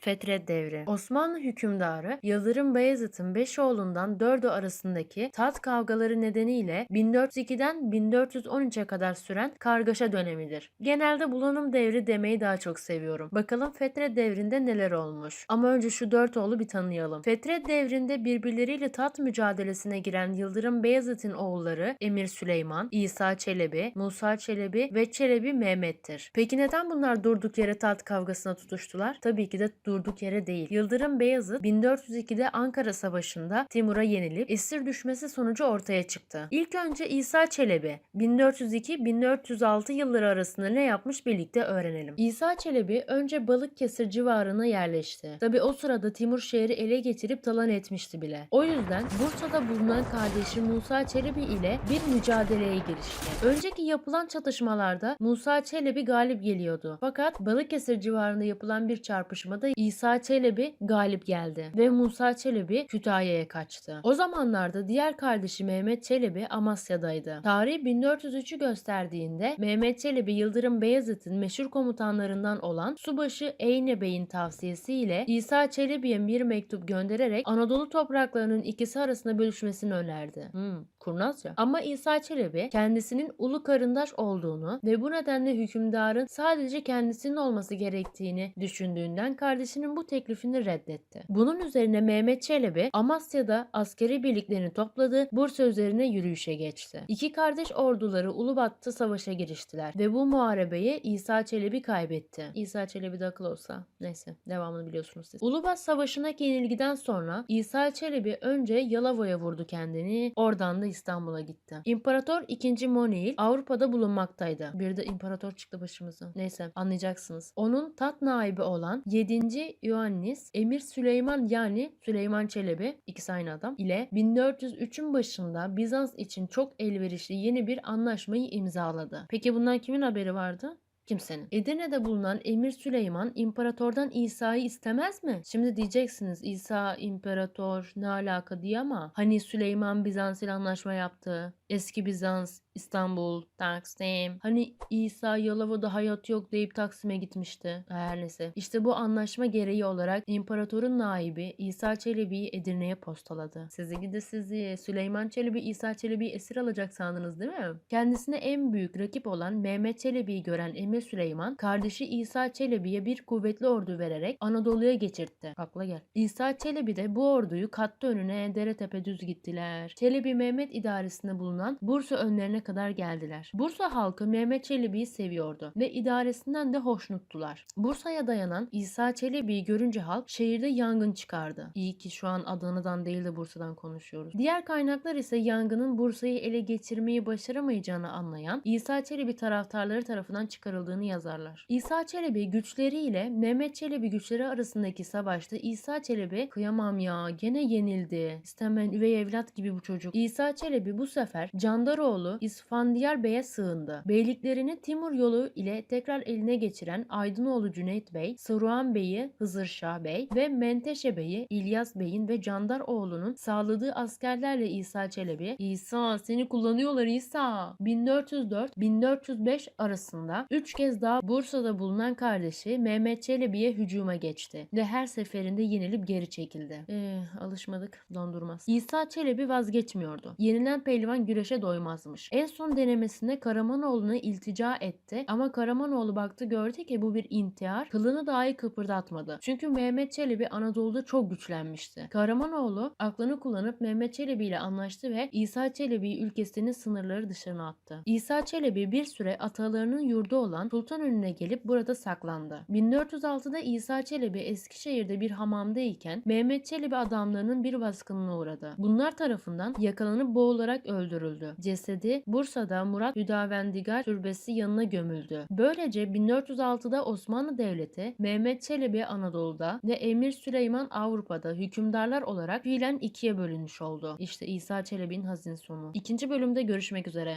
Fetret Devri Osmanlı hükümdarı Yıldırım Beyazıt'ın beş oğlundan 4'ü arasındaki tat kavgaları nedeniyle 1402'den 1413'e kadar süren kargaşa dönemidir. Genelde bulanım devri demeyi daha çok seviyorum. Bakalım Fetret Devri'nde neler olmuş. Ama önce şu dört oğlu bir tanıyalım. Fetret Devri'nde birbirleriyle tat mücadelesine giren Yıldırım Beyazıt'ın oğulları Emir Süleyman, İsa Çelebi, Musa Çelebi ve Çelebi Mehmet'tir. Peki neden bunlar durduk yere tat kavgasına tutuştular? Tabii ki de durduk yere değil. Yıldırım Beyazıt 1402'de Ankara Savaşı'nda Timur'a yenilip esir düşmesi sonucu ortaya çıktı. İlk önce İsa Çelebi 1402-1406 yılları arasında ne yapmış birlikte öğrenelim. İsa Çelebi önce Balıkesir civarına yerleşti. Tabi o sırada Timur şehri ele geçirip talan etmişti bile. O yüzden Bursa'da bulunan kardeşi Musa Çelebi ile bir mücadeleye girişti. Önceki yapılan çatışmalarda Musa Çelebi galip geliyordu. Fakat Balıkesir civarında yapılan bir çarpışmada İsa Çelebi galip geldi ve Musa Çelebi Kütahya'ya kaçtı. O zamanlarda diğer kardeşi Mehmet Çelebi Amasya'daydı. Tarih 1403'ü gösterdiğinde Mehmet Çelebi Yıldırım Beyazıt'ın meşhur komutanlarından olan Subaşı Eyne Bey'in tavsiyesiyle İsa Çelebi'ye bir mektup göndererek Anadolu topraklarının ikisi arasında bölüşmesini önerdi. Hmm, kurnazca. Ama İsa Çelebi kendisinin ulu karındaş olduğunu ve bu nedenle hükümdarın sadece kendisinin olması gerektiğini düşündüğünden kardeşinin bu teklifini reddetti. Bunun üzerine Mehmet Çelebi Amasya'da askeri birliklerini topladı, Bursa üzerine yürüyüşe geçti. İki kardeş orduları Ulubat'ta savaşa giriştiler ve bu muharebeyi İsa Çelebi kaybetti. İsa Çelebi de akıl olsa. Neyse devamını biliyorsunuz siz. Ulubat Savaşı'na yenilgiden sonra İsa Çelebi önce Yalova'ya vurdu kendini, oradan da İstanbul'a gitti. İmparator 2. Monil Avrupa'da bulunmaktaydı. Bir de imparator çıktı başımıza. Neyse anlayacaksınız. Onun tat naibi olan 7. Ioannis Emir Süleyman yani Süleyman Çelebi ikisi aynı adam ile 1403'ün başında Bizans için çok elverişli yeni bir anlaşmayı imzaladı. Peki bundan kimin haberi vardı? Kimsenin. Edirne'de bulunan Emir Süleyman imparatordan İsa'yı istemez mi? Şimdi diyeceksiniz İsa imparator ne alaka diye ama hani Süleyman Bizans ile anlaşma yaptı. Eski Bizans, İstanbul, Taksim. Hani İsa Yalova'da hayat yok deyip Taksim'e gitmişti. Her neyse. İşte bu anlaşma gereği olarak imparatorun naibi İsa Çelebi'yi Edirne'ye postaladı. Sizi gidi sizi. Süleyman Çelebi İsa Çelebi'yi esir alacak sandınız değil mi? Kendisine en büyük rakip olan Mehmet Çelebi'yi gören Emir Süleyman kardeşi İsa Çelebi'ye bir kuvvetli ordu vererek Anadolu'ya geçirtti. Akla gel. İsa Çelebi de bu orduyu kattı önüne dere düz gittiler. Çelebi Mehmet idaresinde bulunan Bursa önlerine kadar geldiler. Bursa halkı Mehmet Çelebi'yi seviyordu ve idaresinden de hoşnuttular. Bursa'ya dayanan İsa Çelebi'yi görünce halk şehirde yangın çıkardı. İyi ki şu an Adana'dan değil de Bursa'dan konuşuyoruz. Diğer kaynaklar ise yangının Bursa'yı ele geçirmeyi başaramayacağını anlayan İsa Çelebi taraftarları tarafından çıkarıldığını yazarlar. İsa Çelebi güçleriyle Mehmet Çelebi güçleri arasındaki savaşta İsa Çelebi kıyamam ya gene yenildi. İstemen üvey evlat gibi bu çocuk. İsa Çelebi bu sefer Candaroğlu İsfandiyar Bey'e sığındı. Beyliklerini Timur yolu ile tekrar eline geçiren Aydınoğlu Cüneyt Bey, Saruhan Bey'i Hızır Şah Bey ve Menteşe Bey'i İlyas Bey'in ve Candaroğlu'nun sağladığı askerlerle İsa Çelebi, İsa seni kullanıyorlar İsa 1404-1405 arasında 3 kez daha Bursa'da bulunan kardeşi Mehmet Çelebi'ye hücuma geçti ve her seferinde yenilip geri çekildi. Eh alışmadık dondurmaz. İsa Çelebi vazgeçmiyordu. Yenilen pehlivan güreşe doymazmış. En son denemesinde Karamanoğlu'na iltica etti ama Karamanoğlu baktı gördü ki bu bir intihar. Kılını dahi kıpırdatmadı. Çünkü Mehmet Çelebi Anadolu'da çok güçlenmişti. Karamanoğlu aklını kullanıp Mehmet Çelebi ile anlaştı ve İsa Çelebi'yi ülkesinin sınırları dışına attı. İsa Çelebi bir süre atalarının yurdu olan Sultanönü'ne gelip burada saklandı. 1406'da İsa Çelebi Eskişehir'de bir hamamdayken Mehmet Çelebi adamlarının bir baskınına uğradı. Bunlar tarafından yakalanıp boğularak öldürüldü. Cesedi Bursa'da Murat Hüdavendigar türbesi yanına gömüldü. Böylece 1406'da Osmanlı Devleti Mehmet Çelebi Anadolu'da ve Emir Süleyman Avrupa'da hükümdarlar olarak fiilen ikiye bölünmüş oldu. İşte İsa Çelebi'nin hazin sonu. İkinci bölümde görüşmek üzere.